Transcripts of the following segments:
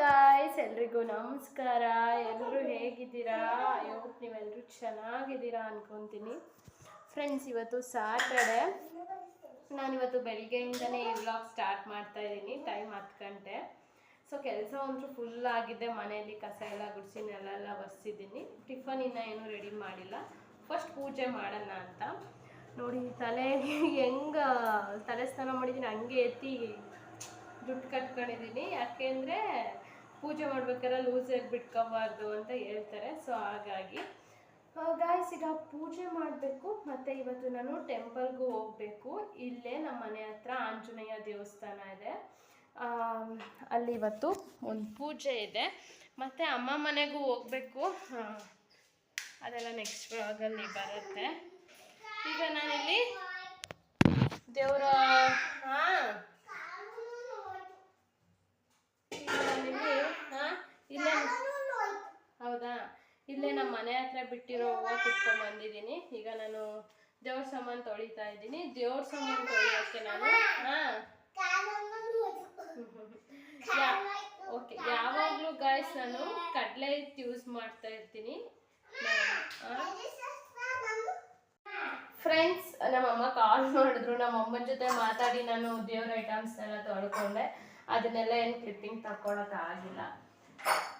Guys ಎಲ್ರಿಗೂ ನಮಸ್ಕಾರ. ಎಲ್ಲರೂ ಹೇಗಿದ್ದೀರಾ? ಇವತ್ತು ನೀವೆಲ್ಲರೂ ಚೆನ್ನಾಗಿದ್ದೀರಾ ಅನ್ಕೊತೀನಿ. ಫ್ರೆಂಡ್ಸ್ ಇವತ್ತು ಸಾಟರ್ಡೆ ನಾನಿವತ್ತು ಬೆಳಗ್ಗೆಯಿಂದನೇ ಈ ವ್ಲಾಗ್ ಸ್ಟಾರ್ಟ್ ಮಾಡ್ತಾ ಇದ್ದೀನಿ. ಟೈಮ್ ಹತ್ತು ಗಂಟೆ. ಸೊ ಕೆಲಸ ಅಂತೂ ಫುಲ್ ಆಗಿದೆ. ಮನೆಯಲ್ಲಿ ಕಸ ಎಲ್ಲ ಗುಡಿಸಿ ನೆಲೆಲ್ಲ ಒರೆಸಿದ್ದೀನಿ. ಟಿಫನ್ ಇನ್ನೂ ಏನೂ ರೆಡಿ ಮಾಡಿಲ್ಲ. ಫಸ್ಟ್ ಪೂಜೆ ಮಾಡೋಣ ಅಂತ. ನೋಡಿ, ತಲೆ ಹೆಂಗೆ, ತಲೆ ಸ್ನಾನ ಮಾಡಿದ್ದೀನಿ ಹಂಗೆ ಎತ್ತಿ ದುಡ್ಡು ಕಟ್ಕೊಂಡಿದ್ದೀನಿ ಯಾಕೆಂದರೆ ಪೂಜೆ ಮಾಡ್ಬೇಕಾದ್ರೆ ಆಗಿ ಬಿಟ್ಕೋಬಾರ್ದು ಅಂತ ಹೇಳ್ತಾರೆ. ಸೊ ಹಾಗಾಗಿ ಗಾಯ್ಸ್ ಈಗ ಪೂಜೆ ಮಾಡಬೇಕು, ಮತ್ತು ಇವತ್ತು ನಾನು ಟೆಂಪಲ್ಗೂ ಹೋಗಬೇಕು. ಇಲ್ಲೇ ನಮ್ಮ ಮನೆ ಹತ್ರ ಆಂಜನೇಯ ದೇವಸ್ಥಾನ ಇದೆ. ಅಲ್ಲಿ ಇವತ್ತು ಒಂದು ಪೂಜೆ ಇದೆ. ಮತ್ತು ಅಮ್ಮ ಮನೆಗೂ ಹೋಗಬೇಕು. ಅದೆಲ್ಲ ನೆಕ್ಸ್ಟ್ ವ್ಲಾಗಲ್ಲಿ ಬರುತ್ತೆ. ಈಗ ನಾನಿಲ್ಲಿ ದೇವರ ಹಾಂ ಇಲ್ಲೇ ಹೌದಾ? ಇಲ್ಲೇ ನಮ್ಮ ಮನೆ ಹತ್ರ ಬಿಟ್ಟಿರೋ ಹೂವು ಕಿತ್ಕೊಂಡ್ ಬಂದಿದ್ದೀನಿ. ಈಗ ನಾನು ದೇವ್ರ ಸಾಮಾನು ತೊಳಿತಾ ಇದ್ದೀನಿ. ದೇವ್ರ ಸಾಮಾನು ತೊಳಿಯೋಕ್ಕೆ ನಾನು ಹಾಂ. ಓಕೆ. ಯಾವಾಗಲೂ ಗಾಯ್ಸ್ ನಾನು ಕಡಲೆ ಹಿಟ್ಟು ಯೂಸ್ ಮಾಡ್ತಾ ಇರ್ತೀನಿ. ಫ್ರೆಂಡ್ಸ್ ನಮ್ಮಮ್ಮ ಕಾಲ್ ಮಾಡಿದ್ರು. ನಮ್ಮ ಅಮ್ಮನ ಜೊತೆ ಮಾತಾಡಿ ನಾನು ದೇವ್ರ ಐಟಮ್ಸ್ ಎಲ್ಲ ತೊಳ್ಕೊಂಡೆ. ಅದನ್ನೆಲ್ಲ ಏನು ಕ್ಲಿಪ್ಪಿಂಗ್ ಆಗಿಲ್ಲ.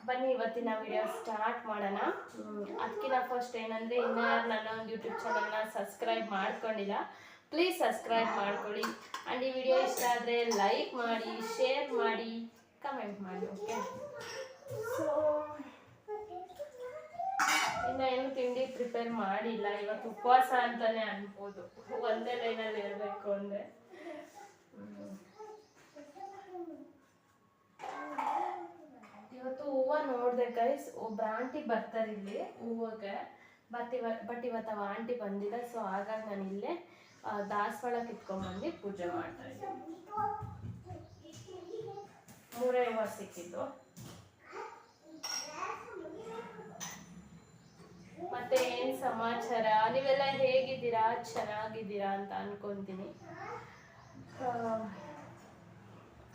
ಬನ್ನಿ, ಇವತ್ತಿನ ವಿಡಿಯೋ ಸ್ಟಾರ್ಟ್ ಮಾಡೋಣ. ಅದಕ್ಕಿಂತ ಫಸ್ಟ್ ಏನಂದರೆ, ಇನ್ನೂ ನನ್ನ ಒಂದು ಯೂಟ್ಯೂಬ್ ಚಾನಲ್ನ ಸಬ್ಸ್ಕ್ರೈಬ್ ಮಾಡ್ಕೊಂಡಿಲ್ಲ ಪ್ಲೀಸ್ ಸಬ್ಸ್ಕ್ರೈಬ್ ಮಾಡ್ಕೊಳ್ಳಿ. ಆ್ಯಂಡ್ ಈ ವಿಡಿಯೋ ಇಷ್ಟ ಆದರೆ ಲೈಕ್ ಮಾಡಿ ಶೇರ್ ಮಾಡಿ ಕಮೆಂಟ್ ಮಾಡಿ ಓಕೆ ಸೊ ಇನ್ನು ಏನು ತಿಂಡಿ ಪ್ರಿಪೇರ್ ಮಾಡಿಲ್ಲ. ಇವತ್ತು ಉಪವಾಸ ಅಂತಾನೆ ಅನ್ಬೋದು. ಒಂದೇ ಲೈನಲ್ಲಿ ಇರಬೇಕು ಅಂದರೆ ಇವತ್ತು ಹೂವು ನೋಡಿದೆ ಗೈಸ್ ಒಬ್ಬ ಆಂಟಿ ಬರ್ತಾರೆ ಇಲ್ಲಿ ಹೂವಕ್ಕೆ. ಬಟ್ ಇವ, ಬಟ್ ಇವತ್ತು ಅವ ಆಂಟಿ ಬಂದಿಲ್ಲ ಸೊ ಹಾಗಾಗಿ ನಾನು ಇಲ್ಲೇ ದಾಸವಾಳ ಕಿತ್ಕೊಂಡ್ಬಂದು ಪೂಜೆ ಮಾಡ್ತಾ ಮೂರೇ ಹೂವು ಸಿಕ್ಕಿದ್ದು. ಮತ್ತೆ ಏನು ಸಮಾಚಾರ? ನೀವೆಲ್ಲ ಹೇಗಿದ್ದೀರಾ? ಚೆನ್ನಾಗಿದ್ದೀರಾ ಅಂತ ಅನ್ಕೊಂತೀನಿ.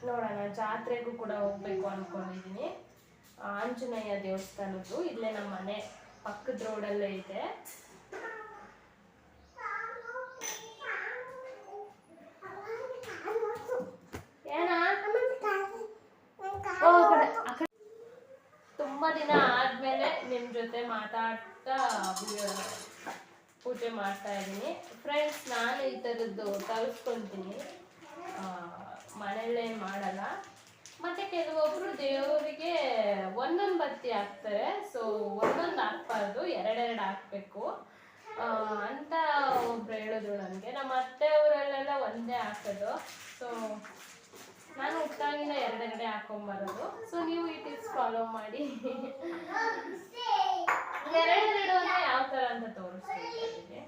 ನೋಡೋಣ, ಜಾತ್ರೆಗೂ ಕೂಡ ಹೋಗ್ಬೇಕು ಅನ್ಕೊಂಡಿದೀನಿ ಆಂಜನೇಯ ದೇವಸ್ಥಾನದ್ದು ಇಲ್ಲೇ ನಮ್ಮ ಮನೆ ಪಕ್ಕದ ರೋಡಲ್ಲೇ ಇದೆ. ತುಂಬಾ ದಿನ ಆದ್ಮೇಲೆ ನಿಮ್ ಜೊತೆ ಮಾತಾಡ್ತಾ ಪೂಜೆ ಮಾಡ್ತಾ ಇದ್ದೀನಿ. ಫ್ರೆಂಡ್ಸ್ ನಾನು ಈ ತರದ್ದು ತರಿಸ್ಕೊಂತೀನಿ ಮನೆಯಲ್ಲೇ ಮಾಡಲ್ಲ. ಮತ್ತೆ ಕೆಲವೊಬ್ರು ದೇವರಿಗೆ ಒಂದೊಂದು ಬತ್ತಿ ಹಾಕ್ತಾರೆ ಸೊ ಒಂದೊಂದು ಹಾಕ್ಬಾರ್ದು ಎರಡೆರಡು ಹಾಕ್ಬೇಕು ಅಂತ ಒಬ್ರು ಹೇಳಿದ್ರು ನನಗೆ ನಮ್ಮ ಅತ್ತೆಯವರಲ್ಲೆಲ್ಲ ಒಂದೇ ಹಾಕೋದು ಸೊ ನಾನು ಹುಟ್ಟಾಗಿಂದ ಎರಡೆರಡೆ ಹಾಕೊಂಬರೋದು ಸೊ ನೀವು ಈ ಟಿಪ್ಸ್ ಫಾಲೋ ಮಾಡಿ ಎರಡೆರಡು ಅಂದರೆ ಯಾವ ಥರ ಅಂತ ತೋರಿಸ್ತೀನಿ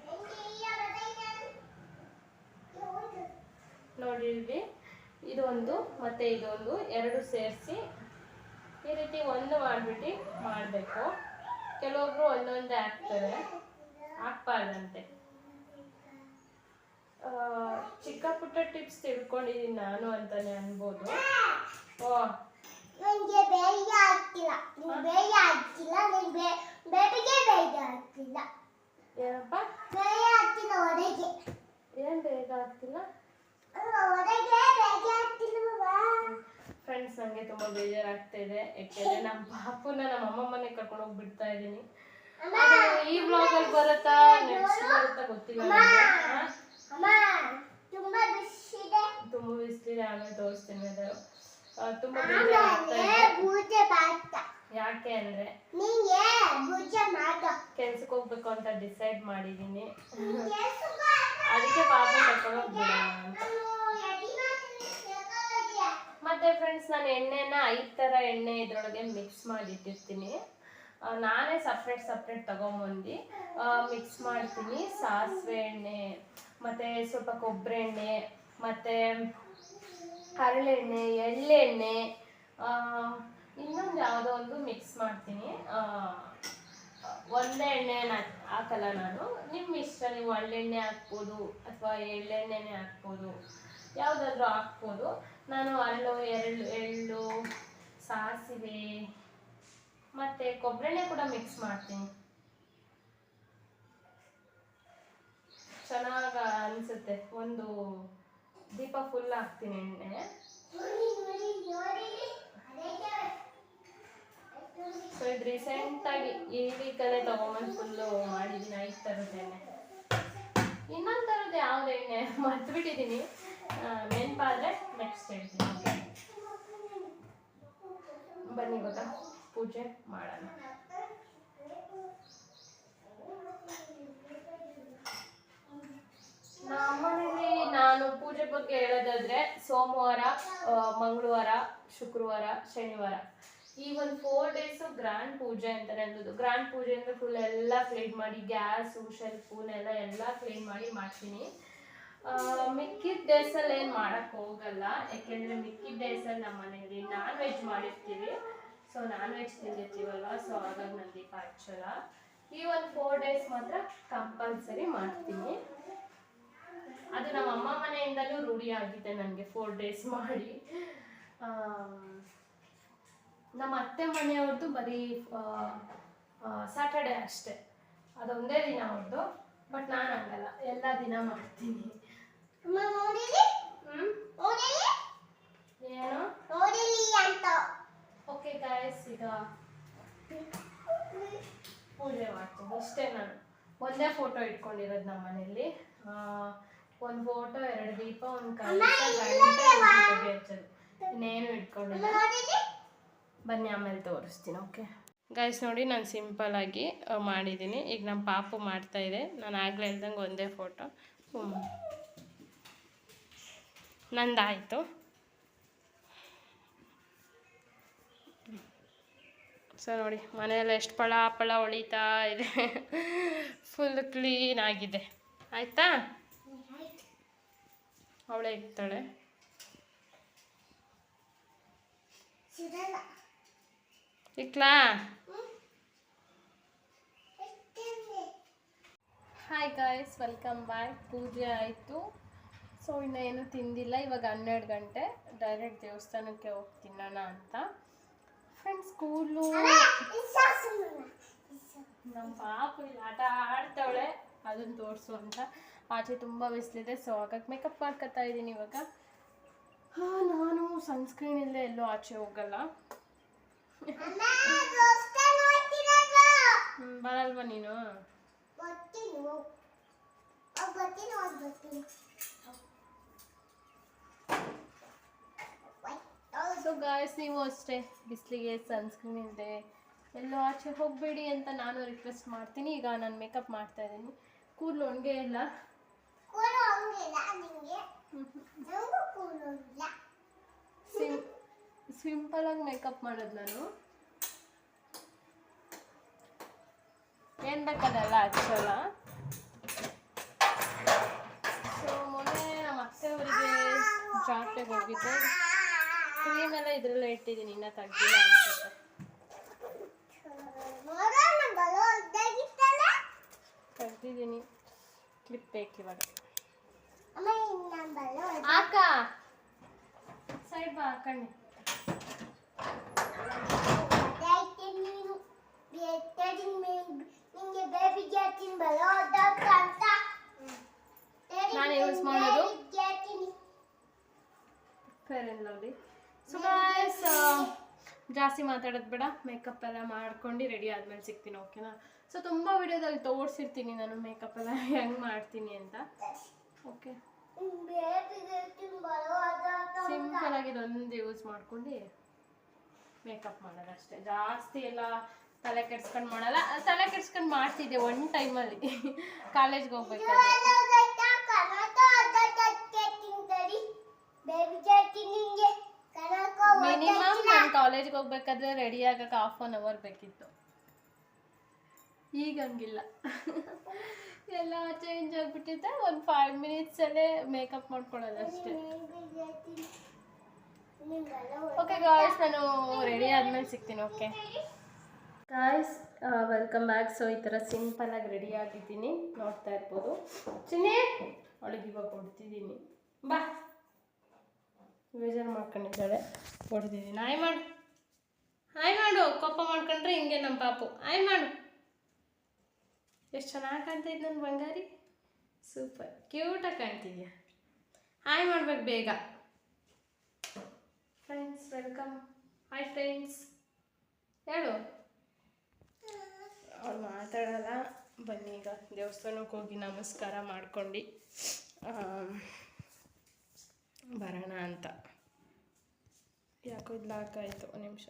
ನೋಡಿ ಇಲ್ಲಿ ಇದೊಂದು ಮತ್ತೆ ಇದೊಂದು ಎರಡು ಸೇರಿಸಿ ಈ ರೀತಿ ಒಂದು ಮಾಡಿಬಿಟ್ಟು ಮಾಡಬೇಕು. ಕೆಲವೊಬ್ರು ಒಂದೊಂದೇ ಹಾಕ್ತಾರೆ. ಹಾಕ್ಬಾರ್ದಂತೆ. ಚಿಕ್ಕ ಪುಟ್ಟ ಟಿಪ್ಸ್ ತಿಳ್ಕೊಂಡಿದ್ದೀನಿ ನಾನು ಅಂತಾನೆ ಅನ್ಬೋದು. ಓ. ನನಗೆ ಬೇಗ ಆಗ್ತಿಲ್ಲ ನೀವು ಬೇಗ ಆಗ್ತಿಲ್ಲ ನನಗೆ ಬೇಬಿಗೆ ಬೇಗ ಆಗ್ತಿಲ್ಲ ಏನಪ್ಪ? ಬೇಗ ಆಗ್ತಿಲ್ಲ ಏನ್ ಬೇಗ ಆಗ್ತಿಲ್ಲ ಫ್ರೆಂಡ್ಸ್ ನನಗೆ ತುಂಬಾ ಬೇಜಾರಾಗ್ತಾ ಇದೆ. ಯಾಕೆಂದ್ರೆ ನಮ್ಮ ಪಾಪುನ ನಮ್ಮ ಅಮ್ಮ ಮನೆ ಕರ್ಕೊಂಡು ಹೋಗಿ ಬಿಡ್ತಾ ಇದ್ದೀನಿ ಈ ಬ್ಲಾಗ್ ಅಲ್ಲಿ ಬರುತ್ತಾ ನೆಕ್ಸ್ಟ್ ಬರುತ್ತಾ ಗೊತ್ತಿಲ್ಲ ತುಂಬಾ ಬಿಸಿಲಿದೆ ಆಮೇಲೆ ತೋರಿಸ್ತೀನಿ ಅದು ತುಂಬಾ ಬೇಜಾರಾಗ್ತಾ ಯಾಕೆ ಅಂದ್ರೆ ಕೆಲ್ಸಕ್ಕೆ ಹೋಗ್ಬೇಕು ಅಂತ ಡಿಸೈಡ್ ಮಾಡಿದ್ದೀನಿ ಅದಕ್ಕೆ ಪಾಪ ಕರ್ಕೊಂಡು ಹೋಗ್ಬಿಡೋಣ ಅಂತ. ಮತ್ತೆ ಫ್ರೆಂಡ್ಸ್ ನಾನು ಎಣ್ಣೆನ ಐದು ಥರ ಎಣ್ಣೆ ಇದ್ರೊಳಗೆ ಮಿಕ್ಸ್ ಮಾಡಿ ಇಟ್ಟಿರ್ತೀನಿ ಆ, ನಾನೇ ಸಪ್ರೇಟ್ ಸಪ್ರೇಟ್ ತಗೊಂಬಂದು ಮಿಕ್ಸ್ ಮಾಡ್ತೀನಿ. ಸಾಸಿವೆ ಎಣ್ಣೆ ಮತ್ತು ಸ್ವಲ್ಪ ಕೊಬ್ಬರಿ ಎಣ್ಣೆ ಮತ್ತು ಹರಳೆಣ್ಣೆ ಎಳ್ಳೆಣ್ಣೆ ಇನ್ನೊಂದು ಯಾವುದೋ ಒಂದು ಮಿಕ್ಸ್ ಮಾಡ್ತೀನಿ. ಒಂದೇ ಎಣ್ಣೆನ ಹಾಕಲ್ಲ ನಾನು. ನಿಮ್ಮ ಇಷ್ಟ ನೀವು ಹಳ್ಳೆಣ್ಣೆ ಹಾಕ್ಬೋದು ಅಥವಾ ಎಳ್ಳೆಣ್ಣೆನೇ ಹಾಕ್ಬೋದು. ಯಾವುದಾದ್ರೂ ಹಾಕ್ಬೋದು. ನಾನು ಹರಳು ಎಳ್ಳು ಎಳ್ಳು, ಸಾಸಿವೆ, ಮತ್ತೆ ಕೊಬ್ಬರೆಣ್ಣೆ ಕೂಡ ಮಿಕ್ಸ್ ಮಾಡ್ತೀನಿ. ಚೆನ್ನಾಗ ಅನ್ಸುತ್ತೆ. ಒಂದು ದೀಪ ಫುಲ್ ಹಾಕ್ತೀನಿ ಎಣ್ಣೆ. ಸೊ ಇದು ರೀಸೆಂಟಾಗಿ ಈ ವೀಕಲ್ಲೇ ತೊಗೊಂಬಂದು ಫುಲ್ಲು ಮಾಡಿದ್ದೀನಿ ಐದು ಥರದ ಎಣ್ಣೆ. ಇನ್ನೊಂದು ಥರದ್ದು ಯಾವ್ದು ಎಣ್ಣೆ? ಮರ್ತ್ಬಿಟ್ಟಿದ್ದೀನಿ ನೆನಪಾದರೆ ನೆಕ್ಸ್ಟ್ ಹೇಳ್ತೀನಿ? ಬನ್ನಿ ಗೊತ್ತಾ? ಪೂಜೆ ಮಾಡೋಣ. ನಮ್ಮನೇಲಿ ನಾನು ಪೂಜೆ ಬಗ್ಗೆ ಹೇಳೋದಾದ್ರೆ ಸೋಮವಾರ ಮಂಗಳವಾರ, ಶುಕ್ರವಾರ, ಶನಿವಾರ. ಈ ಒಂದು ಫೋರ್ ಡೇಸು ಗ್ರ್ಯಾಂಡ್ ಪೂಜೆ ಅಂತಾನೆ ಅನ್ನೋದು ಗ್ರ್ಯಾಂಡ್ ಪೂಜೆ ಅಂದ್ರೆ ಫುಲ್ ಎಲ್ಲ ಕ್ಲೀನ್ ಮಾಡಿ ಗ್ಯಾಸು ಶೆಲ್ಫುನೆಲ್ಲ ಎಲ್ಲ ಕ್ಲೀನ್ ಮಾಡಿ ಮಾಡ್ತೀನಿ. ಮಿಕ್ಕಿದ ಡೇಸಲ್ಲಿ ಏನು ಮಾಡಕ್ ಹೋಗಲ್ಲ. ಯಾಕೆಂದ್ರೆ ಮಿಕ್ಕಿದ ಡೇಸಲ್ಲಿ ನಮ್ಮ ಮನೆಯಲ್ಲಿ ನಾನ್ ವೆಜ್ ಮಾಡಿರ್ತೀವಿ. ಸೊ ನಾನ್ ವೆಜ್ ತಿಂದಿರ್ತೀವಲ್ವ? ಸೊ ಹಾಗಾಗಿ ನನಗೆ ಹಚ್ಚಲ್ಲ ಈ ಒಂದು ಫೋರ್ ಡೇಸ್ ಮಾತ್ರ ಕಂಪಲ್ಸರಿ ಮಾಡ್ತೀನಿ. ಅದು ನಮ್ಮ ಅಮ್ಮ ಮನೆಯಿಂದಲೂ ರೂಢಿ ಆಗಿದೆ ನನಗೆ ಫೋರ್ ಡೇಸ್ ಮಾಡಿ. ನಮ್ಮ ಅತ್ತೆ ಮನೆಯವ್ರದ್ದು ಬರೀ ಸಾಟರ್ಡೆ ಅಷ್ಟೇ. ಅದೊಂದೇ ದಿನ ಅವ್ರದ್ದು ಬಟ್ ನಾನು ಹಂಗಲ್ಲ. ಎಲ್ಲ ದಿನ ಮಾಡ್ತೀನಿ. ಏನು? ನೋಡಿಲಿ ಅಂತ. ಓಕೆ ಗಾಯ್ಸ್ ಈಗ ಪೂಜೆ ಮಾಡ್ತೀನಿ. ಇಷ್ಟೇ ನಾನು. ಒಂದೇ ಫೋಟೋ ಇಟ್ಕೊಂಡಿರೋದು ನಮ್ಮ ಮನೆಯಲ್ಲಿ ಒಂದು ಫೋಟೋ ಎರಡು ದೀಪ ಒಂದು ಕಾಲು ಇನ್ನೇನು ಇಟ್ಕೊಂಡಿಲ್ಲ. ಬನ್ನಿ ಆಮೇಲೆ ತೋರಿಸ್ತೀನಿ ಓಕೆ ಗೈಸ್ ನೋಡಿ ನಾನು ಸಿಂಪಲ್ ಆಗಿ ಮಾಡಿದ್ದೀನಿ. ಈಗ ನಮ್ಮ ಪಾಪು ಮಾಡ್ತಾ ಇದೆ. ನಾನು ಆಗ್ಲೇ ಇಲ್ದಂಗೆ ಒಂದೇ ಫೋಟೋ ನಂದಾಯಿತು. ಸೊ ನೋಡಿ, ಮನೆಯಲ್ಲ ಎಷ್ಟು ಪಳ ಪಳ ಹೊಳಿತಾ ಇದೆ. ಫುಲ್ ಕ್ಲೀನ್ ಆಗಿದೆ. ಆಯಿತಾ? ಅವಳೇ ಇರ್ತಾಳೆ. ಇಕ್ಲಾ? ಹಾಯ್ ಗಾಯ್ಸ್ ವೆಲ್ಕಮ್ ಬ್ಯಾಕ್ ಪೂಜೆ ಆಯಿತು. ಸೊ, ಇನ್ನೇನು ತಿಂದಿಲ್ಲ. ಇವಾಗ ಹನ್ನೆರಡು ಗಂಟೆ ಡೈರೆಕ್ಟ್ ದೇವಸ್ಥಾನಕ್ಕೆ ಹೋಗಿ ತಿನ್ನೋಣ ಅಂತ. ಫ್ರೆಂಡ್ಸ್ ಸ್ಕೂಲು ನಮ್ಮ ಪಾಪು ಇಲ್ಲಿ ಆಟ ಆಡ್ತಾವಳೆ. ಅದನ್ನು ತೋರಿಸು ಅಂತ. ಆಚೆ ತುಂಬ ಬಿಸಿಲಿದೆ, ಸೊ ಹಾಗಾಗಿ ಮೇಕಪ್ ಮಾಡ್ಕೊತಾ ಇದ್ದೀನಿ ಇವಾಗ. ಹಾಂ, ನಾನು ಸನ್ಸ್ಕ್ರೀನ್ ಇಲ್ಲದೆ ಎಲ್ಲೂ ಆಚೆ ಹೋಗಲ್ಲ. ಬರಲ್ವಾ ನೀನು ಗೊತ್ತಿಲ್ಲ ಗೊತ್ತಿಲ್ಲ ಗೊತ್ತಿಲ್ಲ ಸೊ ಗಾಯ್ಸ್ ನೀವು ಅಷ್ಟೇ. ಬಿಸಿಲಿಗೆ ಸನ್ಸ್ಕ್ರೀನ್ ಇಲ್ಲದೆ ಎಲ್ಲೋ ಆಚೆ ಹೋಗಬೇಡಿ ಅಂತ ನಾನು ರಿಕ್ವೆಸ್ಟ್ ಮಾಡ್ತೀನಿ. ಈಗ ನಾನು ಮೇಕಪ್ ಮಾಡ್ತಾ ಇದ್ದೀನಿ. ಕೂದಲು ಒಣಗೆ ಇಲ್ಲ? ಕೂಳು ಹಂಗಿಲ್ಲ ನಿಂಗೆ? ನಂಗೂ ಕೂಳು ಇಲ್ಲ. ಸಿಂ ಸಿಂಪಲಾಗಿ ಮೇಕಪ್ ಮಾಡೋದು ನಾನು. ಏನು ಬೇಕಲ್ಲ ಹಚ್ಚಲ್ಲ ಸೊ ಮೊನ್ನೆ ನಮ್ಮ ಅತ್ತೆ ಅವರಿಗೆ ಜಾತ್ರೆಗೆ ಹೋಗಿದ್ದೆ. ಕ್ರೀಮ್ ಎಲ್ಲ ಇದರಲ್ಲೇ ಇಟ್ಟಿದ್ದೀನಿ ಇನ್ನೂ ತೆಗ್ದಿಲ್ಲ ಅನ್ಸುತ್ತೆ ನೋಡೋಣ ಬರೋ ಇದ್ದಾಗಿತ್ತಲ್ಲ ತೆಗ್ದಿದ್ದೀನಿ ಕ್ಲಿಪ್ ಬೇಕು ಇವಾಗ ಅಮ್ಮ ಇನ್ನ ಬರೋ ಆಕ ಸೈಡ್ ಬಾ ಹಾಕಣ್ಣಿ ಅದೈತೆ ನೀನು ಬೇಟರಿ ನಿಂಗೆ ಬೇಬಿ ಜಾತಿನ ಬರೋ ಅಂತ ನಾನು ಯೂಸ್ ಮಾಡೋದು? ಜಾತಿನಿ fair and lovely so guys ಜಾಸ್ತಿ ಮಾತಾಡೋದು ಬೇಡ. ಮೇಕಪ್ ಎಲ್ಲ ಮಾಡ್ಕೊಂಡು ರೆಡಿ ಆದ್ಮೇಲೆ ಸಿಗ್ತೀನಿ ಓಕೆನಾ ಸೊ ತುಂಬ ವಿಡಿಯೋದಲ್ಲಿ ತೋರಿಸಿರ್ತೀನಿ ನಾನು ಮೇಕಪ್ ಎಲ್ಲ. ಹೆಂಗೆ ಮಾಡ್ತೀನಿ ಅಂತ. ಓಕೆ ಸಿಂಪಲ್ ಆಗಿ ಇದೊಂದು ಯೂಸ್ ಮಾಡ್ಕೊಂಡು ಮೇಕಪ್ ಮಾಡೋದು ಅಷ್ಟೇ. ಜಾಸ್ತಿ ಎಲ್ಲ ತಲೆ ಕೆಡ್ಸ್ಕೊಂಡು ಮಾಡಲ್ಲ. ತಲೆ ಕೆಡ್ಸ್ಕೊಂಡು ಮಾಡ್ತಿದ್ದೆ ಒನ್ ಟೈಮಲ್ಲಿ ಕಾಲೇಜ್ಗೆ ಹೋಗ್ಬೇಕಾದ್ರೆ. ಕಾಲೇಜ್ಗೆ ಹೋಗ್ಬೇಕಾದ್ರೆ ರೆಡಿ ಆಗಕ್ಕೆ ಹಾಫ್ ಅನ್ ಅವರ್ ಬೇಕಿತ್ತು. ಈಗ ಹಂಗಿಲ್ಲ. ಎಲ್ಲ ಚೇಂಜ್ ಆಗ್ಬಿಟ್ಟಿದ್ದೆ ಒಂದು ಫೈವ್ ಮಿನಿಟ್ಸಲ್ಲೇ ಮೇಕಪ್ ಮಾಡ್ಕೊಳ್ಳೋದು ಅಷ್ಟೇ. ಓಕೆ ಗಾಯ್ಸ್ ನಾನು ರೆಡಿ ಆದ್ಮೇಲೆ ಸಿಗ್ತೀನಿ okay guys welcome back so ಈ ಥರ ಸಿಂಪಲಾಗಿ ರೆಡಿ ಆಗಿದ್ದೀನಿ. ನೋಡ್ತಾ ಇರ್ಬೋದು. ಚಿನ್ನಿ, ಅವಳಿಗೆ ಇವಾಗ ಕೊಡ್ತಿದ್ದೀನಿ ಬಾ. ಬೇಜಾರು ಮಾಡ್ಕೊಂಡಿದ್ದಾಳೆ. ಕೊಡ್ತಿದ್ದೀನಿ ನಾಯಿ ಮಾಡಿ. ಕೋಪ ಮಾಡ್ಕೊಂಡ್ರೆ ಹಿಂಗೆ ನಮ್ಮ ಪಾಪು. ಆಯ್ ಮಾಡು. ಎಷ್ಟು ಚೆನ್ನಾಗಿ ಕಾಣ್ತೈತೆ ನನ್ನ ಬಂಗಾರಿ? ಸೂಪರ್. ಕ್ಯೂಟಾಗಿ ಕಾಣ್ತಿದ್ಯಾ? ಹಾಯ್ ಮಾಡ್ಬೇಕು ಬೇಗ. ಫ್ರೆಂಡ್ಸ್ ವೆಲ್ಕಮ್ ಹಾಯ್ ಫ್ರೆಂಡ್ಸ್ ಹೇಳು. ಅವ್ರು ಮಾತಾಡಲ್ಲ. ಬನ್ನಿ ಈಗ ದೇವಸ್ಥಾನಕ್ಕೆ ಹೋಗಿ ನಮಸ್ಕಾರ ಮಾಡ್ಕೊಂಡು ಬರೋಣ ಅಂತ. ಯಾಕೋ ಇದು ಲಾಕ್ ಆಯಿತು, ಒಂದು ನಿಮಿಷ.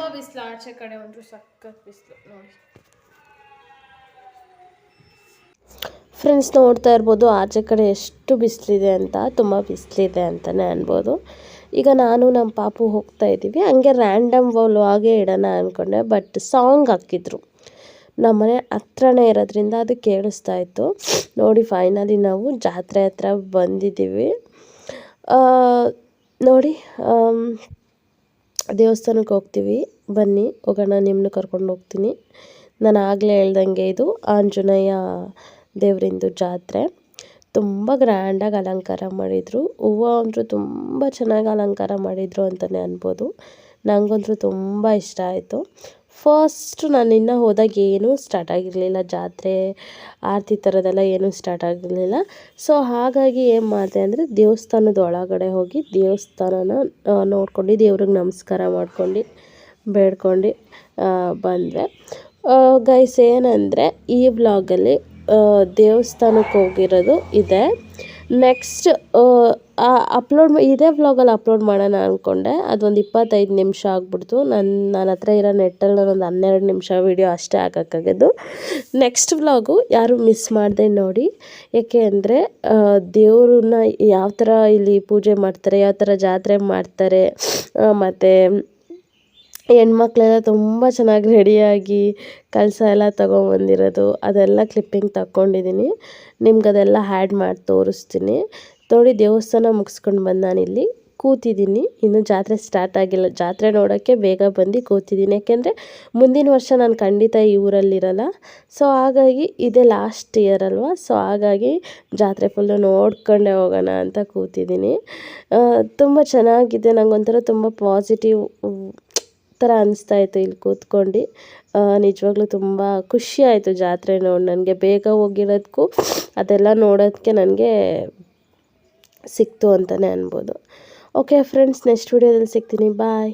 ತುಂಬ ಬಿಸಿಲು, ಆಚೆ ಕಡೆ ಒಂದು ಸಖತ್ ಬಿಸಿಲು, ನೋಡಿ. ಫ್ರೆಂಡ್ಸ್ ನೋಡ್ತಾ ಇರ್ಬೋದು ಆಚೆ ಕಡೆ ಎಷ್ಟು ಬಿಸಿಲಿದೆ ಅಂತ, ತುಂಬ ಬಿಸಿಲಿದೆ ಅಂತಲೇ ಅನ್ಬೋದು. ಈಗ ನಾನು ನಮ್ಮ ಪಾಪು ಹೋಗ್ತಾ ಇದ್ದೀವಿ. ಹಂಗೆ ರ್ಯಾಂಡಮ್ ವ್ಲಾಗೇ ಇಡೋಣ ಅಂದ್ಕೊಂಡೆ ಬಟ್ ಸಾಂಗ್ ಹಾಕಿದ್ರು. ನಮ್ಮನೆ ಹತ್ರನೇ ಇರೋದ್ರಿಂದ ಅದು ಕೇಳಿಸ್ತಾ ಇತ್ತು. ನೋಡಿ ಫೈನಲಿ ನಾವು ಜಾತ್ರೆ ಹತ್ರ ಬಂದಿದ್ದೀವಿ. ನೋಡಿ ದೇವಸ್ಥಾನಕ್ಕೆ ಹೋಗ್ತೀವಿ. ಬನ್ನಿ, ಹೋಗೋಣ ನಿಮ್ಮನ್ನು ಕರ್ಕೊಂಡು ಹೋಗ್ತೀನಿ. ನಾನು ಆಗಲೇ ಹೇಳ್ದಂಗೆ ಇದು ಆಂಜನೇಯ ದೇವರಿಂದು ಜಾತ್ರೆ. ತುಂಬ ಗ್ರ್ಯಾಂಡಾಗಿ ಅಲಂಕಾರ ಮಾಡಿದರು. ಹೂವು ಅಂದರೂ ತುಂಬ ಚೆನ್ನಾಗಿ ಅಲಂಕಾರ ಮಾಡಿದರು ಅಂತಲೇ ಅನ್ಬೋದು. ನನಗಂತೂ ತುಂಬ ಇಷ್ಟ ಆಯಿತು. ಫಸ್ಟ್ ನಾನು ಇನ್ನು ಹೋದಾಗ ಏನೂ ಸ್ಟಾರ್ಟ್ ಆಗಿರಲಿಲ್ಲ. ಜಾತ್ರೆ, ಆರತಿ ಥರದ್ದೆಲ್ಲ ಏನೂ ಸ್ಟಾರ್ಟ್ ಆಗಿರಲಿಲ್ಲ. ಸೊ ಹಾಗಾಗಿ ಏನು ಮಾಡಿದೆ ಅಂದರೆ ದೇವಸ್ಥಾನದ ಒಳಗಡೆ ಹೋಗಿ ದೇವಸ್ಥಾನನ ನೋಡ್ಕೊಂಡು ದೇವ್ರಿಗೆ ನಮಸ್ಕಾರ ಮಾಡ್ಕೊಂಡು ಬೇಡ್ಕೊಂಡು ಬಂದರೆ ಗೈಸ್ ಏನಂದರೆ ಈ ವ್ಲಾಗಲ್ಲಿ ದೇವಸ್ಥಾನಕ್ಕೆ ಹೋಗಿರೋದು ಇದೆ. ನೆಕ್ಸ್ಟ್ ಅಪ್ಲೋಡ್ ಇದೇ ವ್ಲಾಗಲ್ಲಿ ಅಪ್ಲೋಡ್ ಮಾಡೋಣ ಅಂದ್ಕೊಂಡೆ ಅದೊಂದು ಇಪ್ಪತ್ತೈದು ನಿಮಿಷ ಆಗ್ಬಿಡ್ತು. ನನ್ನ ನನ್ನ ಹತ್ರ ಇರೋ ನೆಟ್ಟಲ್ಲಿ ನಾನೊಂದು ಹನ್ನೆರಡು ನಿಮಿಷ ವೀಡಿಯೋ ಅಷ್ಟೇ ಹಾಕೋಕ್ಕಾಗಿದ್ದು ನೆಕ್ಸ್ಟ್ ವ್ಲಾಗು ಯಾರು ಮಿಸ್ ಮಾಡದೆ ನೋಡಿ. ಏಕೆ ಅಂದರೆ ದೇವ್ರನ್ನ ಯಾವ ಥರ ಇಲ್ಲಿ ಪೂಜೆ ಮಾಡ್ತಾರೆ, ಯಾವ ಥರ ಜಾತ್ರೆ ಮಾಡ್ತಾರೆ ಮತ್ತು ಹೆಣ್ಮಕ್ಳೆಲ್ಲ ತುಂಬ ಚೆನ್ನಾಗಿ ರೆಡಿಯಾಗಿ ಕಳಸ ಎಲ್ಲ ತೊಗೊಂಬಂದಿರೋದು. ಅದೆಲ್ಲ ಕ್ಲಿಪ್ಪಿಂಗ್ ತಗೊಂಡಿದ್ದೀನಿ ನಿಮ್ಗೆ ಅದೆಲ್ಲ ಹ್ಯಾಡ್ ಮಾಡಿ ತೋರಿಸ್ತೀನಿ. ನೋಡಿ ದೇವಸ್ಥಾನ ಮುಗಿಸ್ಕೊಂಡು ಬಂದು ನಾನಿಲ್ಲಿ ಕೂತಿದ್ದೀನಿ ಇನ್ನು ಜಾತ್ರೆ ಸ್ಟಾರ್ಟ್ ಆಗಿಲ್ಲ. ಜಾತ್ರೆ ನೋಡೋಕ್ಕೆ ಬೇಗ ಬಂದು ಕೂತಿದ್ದೀನಿ ಯಾಕೆಂದರೆ ಮುಂದಿನ ವರ್ಷ ನಾನು ಖಂಡಿತ ಈ ಊರಲ್ಲಿರಲ್ಲ. ಸೊ ಹಾಗಾಗಿ ಇದೇ ಲಾಸ್ಟ್ ಇಯರ್ ಅಲ್ವಾ? ಸೊ ಹಾಗಾಗಿ ಜಾತ್ರೆ ಫುಲ್ಲು ನೋಡ್ಕೊಂಡೇ ಹೋಗೋಣ ಅಂತ ಕೂತಿದ್ದೀನಿ ತುಂಬ ಚೆನ್ನಾಗಿದೆ. ನನಗೊಂಥರ ತುಂಬ ಪಾಸಿಟಿವ್ ಥರ ಅನಿಸ್ತಾ ಇತ್ತು ಇಲ್ಲಿ ಕೂತ್ಕೊಂಡು. ನಿಜವಾಗ್ಲೂ ತುಂಬ ಖುಷಿ ಆಯಿತು ಜಾತ್ರೆ ನೋಡಿ, ನನಗೆ ಬೇಗ ಹೋಗಿರೋದಕ್ಕೂ ಅದೆಲ್ಲ ನೋಡೋದಕ್ಕೆ ನನಗೆ ಸಿಕ್ತು ಅಂತಲೇ ಅನ್ಬೋದು. ಓಕೆ ಫ್ರೆಂಡ್ಸ್ ನೆಕ್ಸ್ಟ್ ವೀಡಿಯೋದಲ್ಲಿ ಸಿಗ್ತೀನಿ. ಬಾಯ್